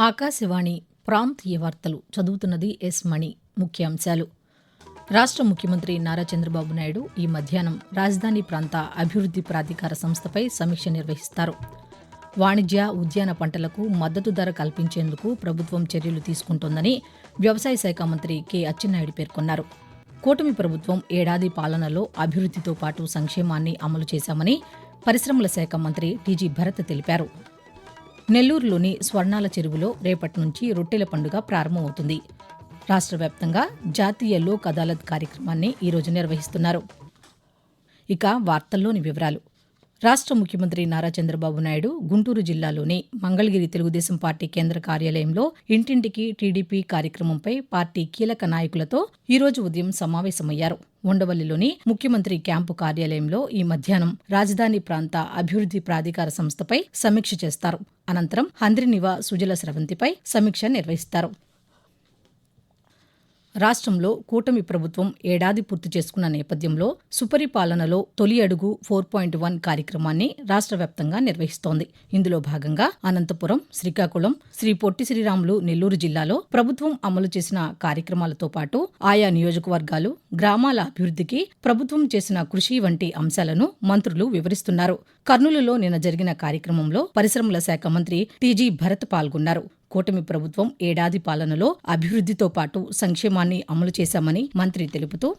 ఆకాశవాణి ప్రాంతీయ వార్తలు చదువుతున్నది ఎస్ మణి ముఖ్యాంశాలు. రాష్ట్ర ముఖ్యమంత్రి నారా చంద్రబాబు నాయుడు ఈ మధ్యాహ్నం రాజధాని ప్రాంత అభివృద్ధి ప్రాధికార సంస్థపై సమీక్ష నిర్వహిస్తారు. వాణిజ్య ఉద్యాన పంటలకు మద్దతు ధర కల్పించేందుకు ప్రభుత్వం చర్యలు తీసుకుంటోందని వ్యవసాయ శాఖ మంత్రి కె అచ్చెన్నాయుడు పేర్కొన్నారు. కూటమి ప్రభుత్వం ఏడాది పాలనలో అభివృద్ధితో పాటు సంక్షేమాన్ని అమలు చేశామని పరిశ్రమల శాఖ మంత్రి టీజీ భరత్ తెలిపారు. నెల్లూరులోని స్వర్ణాల చెరువులో రేపటి నుంచి రొట్టెల పండుగ ప్రారంభమవుతుంది. రాష్ట్ర వ్యాప్తంగా జాతీయ లోక్ అదాలత్ కార్యక్రమాన్ని ఈరోజు నిర్వహిస్తున్నారు. ఇక వార్తల్లోని వివరాలు. రాష్ట్ర ముఖ్యమంత్రి నారా చంద్రబాబు నాయుడు గుంటూరు జిల్లాలోని మంగళగిరి తెలుగుదేశం పార్టీ కేంద్ర కార్యాలయంలో ఇంటింటికి టీడీపీ కార్యక్రమంపై పార్టీ కీలక నాయకులతో ఈరోజు ఉదయం సమావేశమయ్యారు. ఉండవల్లిలోని ముఖ్యమంత్రి క్యాంపు కార్యాలయంలో ఈ మధ్యాహ్నం రాజధాని ప్రాంత అభివృద్ధి ప్రాధికార సంస్థపై సమీక్ష చేస్తారు. అనంతరం హంద్రినివా సుజల స్రవంతిపై సమీక్ష నిర్వహిస్తారు. రాష్ట్రంలో కూటమి ప్రభుత్వం ఏడాది పూర్తి చేసుకున్న నేపథ్యంలో సుపరిపాలనలో తొలి అడుగు ఫోర్ పాయింట్ వన్ కార్యక్రమాన్ని రాష్ట్ర వ్యాప్తంగా నిర్వహిస్తోంది. ఇందులో భాగంగా అనంతపురం శ్రీకాకుళం శ్రీ పొట్టి శ్రీరాములు నెల్లూరు జిల్లాలో ప్రభుత్వం అమలు చేసిన కార్యక్రమాలతో పాటు ఆయా నియోజకవర్గాలు గ్రామాల అభివృద్ధికి ప్రభుత్వం చేసిన కృషి వంటి అంశాలను మంత్రులు వివరిస్తున్నారు. కర్నూలులో నిన్న జరిగిన కార్యక్రమంలో పరిశ్రమల శాఖ మంత్రి టీజీ భరత్ పాల్గొన్నారు. కూటమి ప్రభుత్వం ఏడాది పాలనలో అభివృద్ధితో పాటు సంక్షేమాన్ని అమలు చేశామని మంత్రి తెలుపుతూ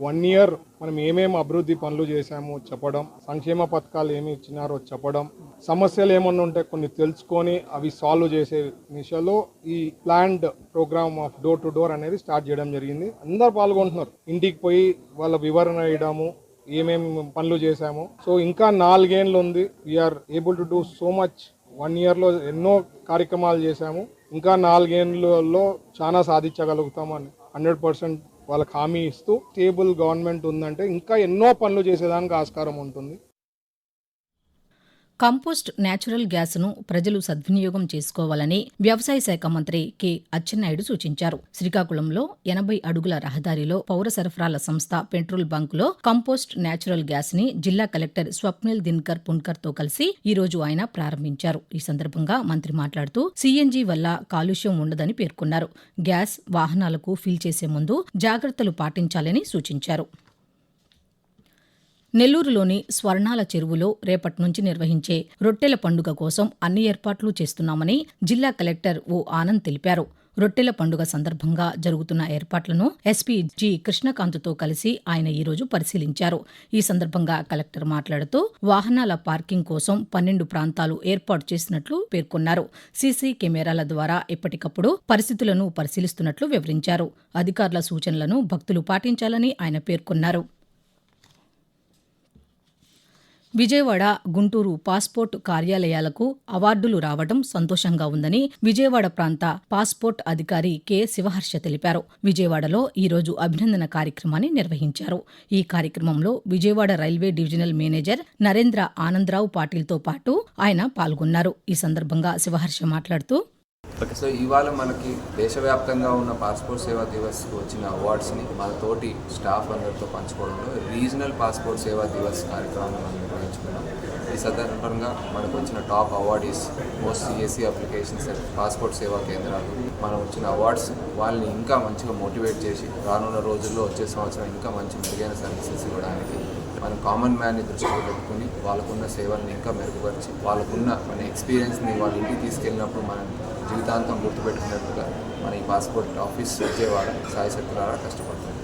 వన్ ఇయర్ మనం ఏమేమి అభివృద్ధి పనులు చేశామో చెప్పడం సంక్షేమ పథకాలు ఏమి ఇచ్చినారో చెప్పడం సమస్యలు ఏమన్నా ఉంటే కొన్ని తెలుసుకొని అవి సాల్వ్ చేసే దిశలో ఈ planned program of door to door అనేది స్టార్ట్ చేయడం జరిగింది. అందరు పాల్గొంటున్నారు. ఇంటికి పోయి వాళ్ళ వివరణ వేయడము ఏమేమి పనులు చేశాము. సో ఇంకా నాలుగేళ్ళు ఉంది. We are able to do so much one ఇయర్లో ఎన్నో కార్యక్రమాలు చేశాము. ఇంకా నాలుగేళ్ళలో చాలా సాధించగలుగుతామని హండ్రెడ్ పర్సెంట్ వాళ్ళకి హామీ ఇస్తూ స్టేబుల్ గవర్నమెంట్ ఉందంటే ఇంకా ఎన్నో పనులు చేసేదానికి ఆస్కారం ఉంటుంది. కంపోస్ట్ నేచురల్ గ్యాస్ను ప్రజలు సద్వినియోగం చేసుకోవాలని వ్యవసాయ శాఖ మంత్రి కె. అచ్చెన్నాయుడు సూచించారు. శ్రీకాకుళంలో ఎనభై అడుగుల రహదారిలో పౌర సరఫరాల సంస్థ పెట్రోల్ బంకులో కంపోస్ట్ నేచురల్ గ్యాస్ని జిల్లా కలెక్టర్ స్వప్నిల్ దిన్కర్ పున్కర్తో కలిసి ఈ రోజు ఆయన ప్రారంభించారు. ఈ సందర్భంగా మంత్రి మాట్లాడుతూ సీఎన్జీ వల్ల కాలుష్యం ఉండదని పేర్కొన్నారు. గ్యాస్ వాహనాలకు ఫిల్ చేసే ముందు జాగ్రత్తలు పాటించాలని సూచించారు. నెల్లూరులోని స్వర్ణాల చెరువులో రేపటి నుంచి నిర్వహించే రొట్టెల పండుగ కోసం అన్ని ఏర్పాట్లు చేస్తున్నామని జిల్లా కలెక్టర్ ఓ ఆనంద్ తెలిపారు. రొట్టెల పండుగ సందర్భంగా జరుగుతున్న ఏర్పాట్లను ఎస్పీ జి కృష్ణకాంత్తో కలిసి ఆయన ఈరోజు పరిశీలించారు. ఈ సందర్భంగా కలెక్టర్ మాట్లాడుతూ వాహనాల పార్కింగ్ కోసం పన్నెండు ప్రాంతాలు ఏర్పాటు చేసినట్లు పేర్కొన్నారు. సీసీ కెమెరాల ద్వారా ఎప్పటికప్పుడు పరిస్థితులను పరిశీలిస్తున్నట్లు వివరించారు. అధికారుల సూచనలను భక్తులు పాటించాలని ఆయన పేర్కొన్నారు. విజయవాడ గుంటూరు పాస్పోర్ట్ కార్యాలయాలకు అవార్డులు రావడం సంతోషంగా ఉందని విజయవాడ ప్రాంత పాస్పోర్ట్ అధికారి కె. శివహర్ష తెలిపారు. విజయవాడలో ఈరోజు అభినందన కార్యక్రమాన్ని నిర్వహించారు. ఈ కార్యక్రమంలో Vijayawada railway divisional manager Narendra Anandarao పాటిల్తో పాటు ఆయన పాల్గొన్నారు. ఈ సందర్భంగా శివహర్ష మాట్లాడుతూ ఓకే. సో ఇవాళ మనకి దేశవ్యాప్తంగా ఉన్న పాస్పోర్ట్ సేవా దివస్కి వచ్చిన అవార్డ్స్ని మన తోటి స్టాఫ్ అందరితో పంచుకోవడంలో రీజనల్ పాస్పోర్ట్ సేవా దివస్ కార్యక్రమాన్ని మనం నిర్వహించుకున్నాం. ఈ సందర్భంగా మనకు వచ్చిన top awardees most CSC applications passport Seva కేంద్రాలు మనం వచ్చిన అవార్డ్స్ వాళ్ళని ఇంకా మంచిగా మోటివేట్ చేసి రానున్న రోజుల్లో వచ్చే సంవత్సరం ఇంకా మంచి మెరుగైన సర్వీసెస్ ఇవ్వడానికి మనం కామన్ మ్యాన్ని దృష్టిలో పెట్టుకుని వాళ్ళకున్న సేవల్ని ఇంకా మెరుగుపరిచి వాళ్ళకున్న మన ఎక్స్పీరియన్స్ని వాళ్ళ ఇంటికి తీసుకెళ్ళినప్పుడు మనం జీవితాంతం గుర్తుపెట్టుకున్నట్టుగా మన ఈ పాస్పోర్ట్ ఆఫీస్ విజయవాడ సాయి శక్తులారా కష్టపడుతుంది.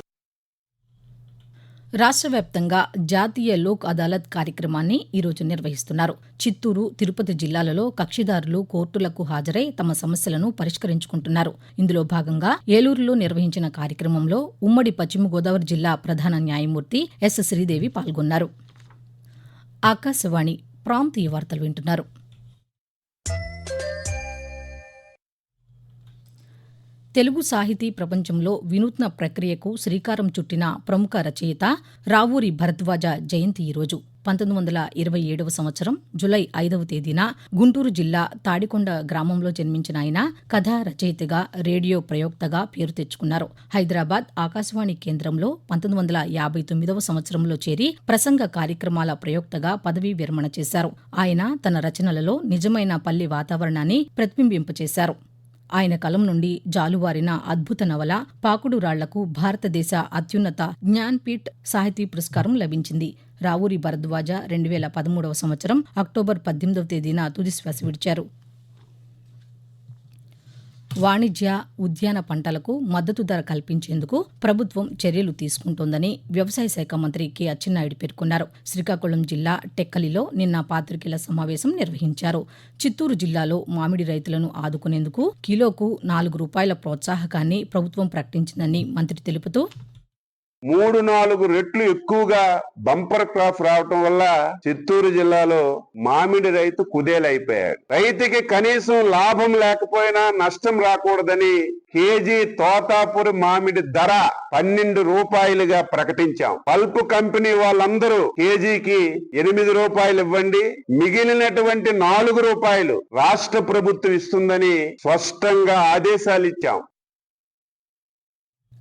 రాష్ట్ర వ్యాప్తంగా జాతీయ లోక్ అదాలత్ కార్యక్రమాన్ని ఈరోజు నిర్వహిస్తున్నారు. చిత్తూరు తిరుపతి జిల్లాలలో కక్షిదారులు కోర్టులకు హాజరై తమ సమస్యలను పరిష్కరించుకుంటున్నారు. ఇందులో భాగంగా ఏలూరులో నిర్వహించిన కార్యక్రమంలో ఉమ్మడి పశ్చిమ గోదావరి జిల్లా ప్రధాన న్యాయమూర్తి ఎస్ శ్రీదేవి పాల్గొన్నారు. ఆకాశవాణి ప్రాంతీయ వార్తలు వింటున్నారు. తెలుగు సాహితీ ప్రపంచంలో వినూత్న ప్రక్రియకు శ్రీకారం చుట్టిన ప్రముఖ రచయిత రావూరి భరద్వాజ జయంతి ఈరోజు పంతొమ్మిది వందల ఇరవై ఏడవ సంవత్సరం జులై ఐదవ తేదీన గుంటూరు జిల్లా తాడికొండ గ్రామంలో జన్మించిన ఆయన కథా రచయితగా రేడియో ప్రయోక్తగా పేరు తెచ్చుకున్నారు. హైదరాబాద్ ఆకాశవాణి కేంద్రంలో పంతొమ్మిది వందల యాభై తొమ్మిదవ సంవత్సరంలో చేరి ప్రసంగ కార్యక్రమాల ప్రయోక్తగా పదవీ విరమణ చేశారు. ఆయన తన రచనలలో నిజమైన పల్లి వాతావరణాన్ని ప్రతిబింబింపచేశారు. ఆయన కలం నుండి జాలువారిన అద్భుత నవల పాకుడు రాళ్ళకు భారతదేశ అత్యున్నత జ్ఞాన్పీఠ్ సాహితీ పురస్కారం లభించింది. రావూరి భరద్వాజ రెండు వేల పదమూడవ సంవత్సరం అక్టోబర్ పద్దెనిమిదవ తేదీన తుదిశ్వాస విడిచారు. వాణిజ్య ఉద్యాన పంటలకు మద్దతు ధర కల్పించేందుకు ప్రభుత్వం చర్యలు తీసుకుంటోందని వ్యవసాయ శాఖ మంత్రి కె అచ్చెన్నాయుడు పేర్కొన్నారు. శ్రీకాకుళం జిల్లా టెక్కలిలో నిన్న పాత్రికేల సమావేశం నిర్వహించారు. చిత్తూరు జిల్లాలో మామిడి రైతులను ఆదుకునేందుకు కిలోకు నాలుగు రూపాయల ప్రోత్సాహకాన్ని ప్రభుత్వం ప్రకటించిందని మంత్రి తెలుపుతూ మూడు నాలుగు రెట్లు ఎక్కువగా బంపర్ క్రాప్ రావటం వల్ల చిత్తూరు జిల్లాలో మామిడి రైతు కుదేలైపోయాడు. రైతుకి కనీసం లాభం లేకపోయినా నష్టం రాకూడదని కేజీ తోతాపురి మామిడి ధర పన్నెండు రూపాయలుగా ప్రకటించాం. పల్ప్ కంపెనీ వాళ్ళందరూ కేజీకి ఎనిమిది రూపాయలు ఇవ్వండి మిగిలినటువంటి నాలుగు రూపాయలు రాష్ట్ర ప్రభుత్వం ఇస్తుందని స్పష్టంగా ఆదేశాలు ఇచ్చాం.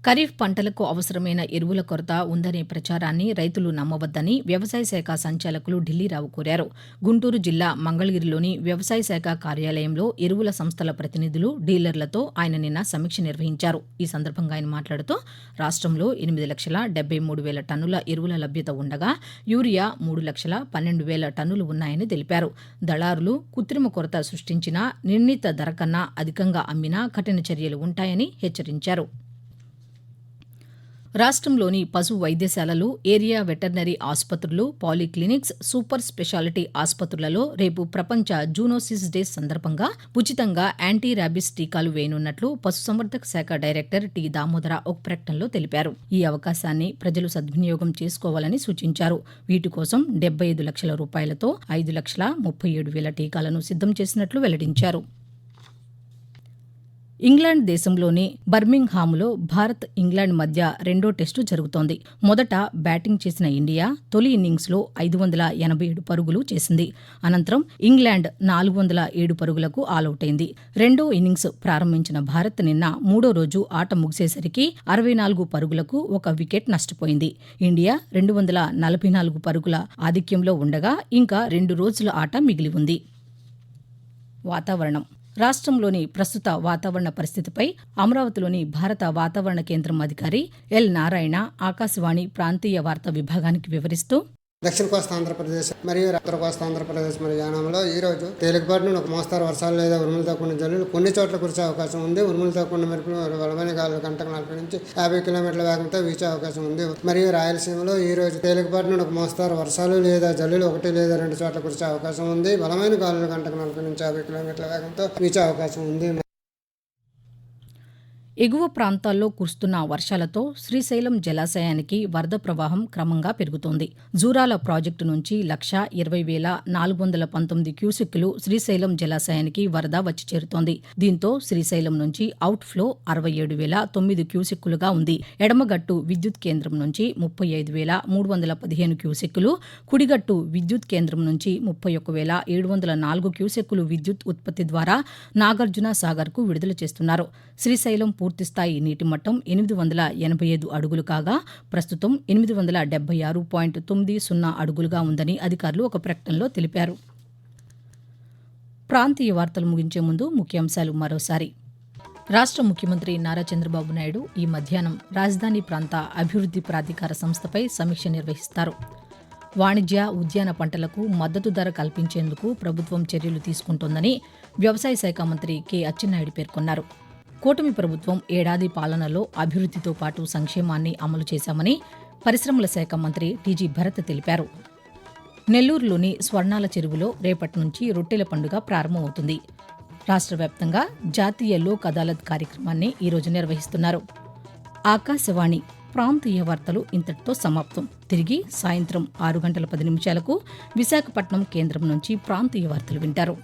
ఖరీఫ్ పంటలకు అవసరమైన ఎరువుల కొరత ఉందనే ప్రచారాన్ని రైతులు నమ్మవద్దని వ్యవసాయ శాఖ సంచాలకులు ఢిల్లీరావు కోరారు. గుంటూరు జిల్లా మంగళగిరిలోని వ్యవసాయ శాఖ కార్యాలయంలో ఎరువుల సంస్థల ప్రతినిధులు డీలర్లతో ఆయన నిన్న సమీక్ష నిర్వహించారు. ఈ సందర్భంగా ఆయన మాట్లాడుతూ రాష్ట్రంలో ఎనిమిది లక్షల డెబ్బై మూడు వేల టన్నుల ఎరువుల లభ్యత ఉండగా యూరియా మూడు లక్షల పన్నెండు వేల టన్నులు ఉన్నాయని తెలిపారు. దళారులు కృత్రిమ కొరత సృష్టించినా నిర్ణీత ధర కన్నా అధికంగా అమ్మినా కఠిన చర్యలు ఉంటాయని హెచ్చరించారు. రాష్ట్రంలోని పశు వైద్యశాలలు ఏరియా వెటర్నరీ ఆసుపత్రులు పాలీక్లినిక్స్ సూపర్ స్పెషాలిటీ ఆసుపత్రులలో రేపు ప్రపంచ జూనోసిస్ డే సందర్భంగా ఉచితంగా యాంటీ ర్యాబిస్ టీకాలు వేయనున్నట్లు పశుసంవర్ధక శాఖ డైరెక్టర్ టి దామోదర ఒక ప్రకటనలో తెలిపారు. ఈ అవకాశాన్ని ప్రజలు సద్వినియోగం చేసుకోవాలని సూచించారు. వీటి కోసం డెబ్బై ఐదు లక్షల రూపాయలతో ఐదు లక్షల ముప్పై ఏడు వేల టీకాలను సిద్ధం చేసినట్లు వెల్లడించారు. ఇంగ్లాండ్ దేశంలోని బర్మింగ్హామ్లో భారత్ ఇంగ్లాండ్ మధ్య రెండో టెస్టు జరుగుతోంది. మొదట బ్యాటింగ్ చేసిన ఇండియా తొలి ఇన్నింగ్స్లో ఐదు వందల ఎనభై ఏడు పరుగులు చేసింది. అనంతరం ఇంగ్లాండ్ నాలుగు వందల ఏడు పరుగులకు ఆలౌట్ అయింది రెండో ఇన్నింగ్స్ ప్రారంభించిన భారత్ నిన్న మూడో రోజు ఆట ముగిసేసరికి అరవై నాలుగు పరుగులకు ఒక వికెట్ నష్టపోయింది. ఇండియా రెండు వందల నలభై నాలుగు పరుగుల ఆధిక్యంలో ఉండగా ఇంకా రెండు రోజుల ఆట మిగిలి ఉంది. వాతావరణం రాష్ట్రంలోని ప్రస్తుత వాతావరణ పరిస్థితిపై అమరావతిలోని భారత వాతావరణ కేంద్రం అధికారి ఎల్ నారాయణ ఆకాశవాణి ప్రాంతీయ వార్తా విభాగానికి వివరిస్తూ దక్షిణ కోస్తా ఆంధ్రప్రదేశ్ మరియు ఉత్తర కోస్తా ఆంధ్రప్రదేశ్ మరియు యానంలో ఈ రోజు తేలికపాటి నుండి ఒక మోస్తారు వర్షాలు లేదా ఉరుములతో కూడిన జల్లులు కొన్ని చోట్ల కురిసే అవకాశం ఉంది. ఉరుములతో కూడిన మెరుపులు బలమైన గాలులు గంటకు నలభై నుంచి యాభై కిలోమీటర్ల వేగంతో వీచే అవకాశం ఉంది. మరియు రాయలసీమలో ఈ రోజు తేలికపాటి నుండి ఒక మోస్తారు వర్షాలు లేదా జల్లులు ఒకటి లేదా రెండు చోట్ల కురిసే అవకాశం ఉంది. బలమైన గాలులు గంటకు నలభై నుంచి యాభై కిలోమీటర్ల వేగంతో వీచే అవకాశం ఉంది. ఎగువ ప్రాంతాల్లో కురుస్తున్న వర్షాలతో శ్రీశైలం జలాశయానికి వరద ప్రవాహం క్రమంగా పెరుగుతోంది. జూరాల ప్రాజెక్టు నుంచి లక్ష ఇరవై వేల నాలుగు వందల పంతొమ్మిది క్యూసెక్కులు శ్రీశైలం జలాశయానికి వరద వచ్చి చేరుతోంది. దీంతో శ్రీశైలం నుంచి అవుట్ ఫ్లో అరవై ఏడు వేల తొమ్మిది క్యూసెక్కులుగా ఉంది. ఎడమగట్టు విద్యుత్ కేంద్రం నుంచి ముప్పై ఐదు వేల మూడు వందల పదిహేను క్యూసెక్కులు కుడిగట్టు విద్యుత్ కేంద్రం నుంచి ముప్పై ఒక్క వేల ఏడు వందల నాలుగు క్యూసెక్కులు విద్యుత్ ఉత్పత్తి ద్వారా నాగార్జున సాగర్కు విడుదల చేస్తున్నారు. శ్రీశైలం పూర్తిస్థాయి నీటి మట్టం ఎనిమిది వందల ఎనభై ఐదు అడుగులు కాగా ప్రస్తుతం ఎనిమిది వందల డెబ్బై ఆరు పాయింట్ తొమ్మిది సున్నా అడుగులుగా ఉందని అధికారులు ఒక ప్రకటనలో తెలిపారు. ప్రాంతీయ వార్తలు ముగించే ముందు ముఖ్యాంశాలు మరోసారి. రాష్ట్ర ముఖ్యమంత్రి నారా చంద్రబాబు నాయుడు ఈ మధ్యాహ్నం రాజధాని ప్రాంత అభివృద్ధి ప్రాధికార సంస్థపై సమీక్ష నిర్వహిస్తారు. వాణిజ్య ఉద్యాన పంటలకు మద్దతు ధర కల్పించేందుకు ప్రభుత్వం చర్యలు తీసుకుంటోందని వ్యవసాయ శాఖ మంత్రి కె. అచ్చెన్నాయుడు పేర్కొన్నారు. కూటమి ప్రభుత్వం ఏడాది పాలనలో అభివృద్ధితో పాటు సంక్షేమాన్ని అమలు చేశామని పరిశ్రమల శాఖ మంత్రి టీజీ భరత్ తెలిపారు. నెల్లూరులోని స్వర్ణాల చెరువులో రేపటి నుంచి రొట్టెల పండుగ ప్రారంభమవుతుంది. రాష్ట్ర వ్యాప్తంగా జాతీయ లోక్ అదాలత్ కార్యక్రమాన్ని ఈరోజు నిర్వహిస్తున్నారు. ఆకాశవాణి ప్రాంతీయ వార్తలు ఇంతటితో సమాప్తం. తిరిగి సాయంత్రం ఆరు గంటల పది నిమిషాలకు విశాఖపట్నం కేంద్రం నుంచి ప్రాంతీయ వార్తలు వింటారు.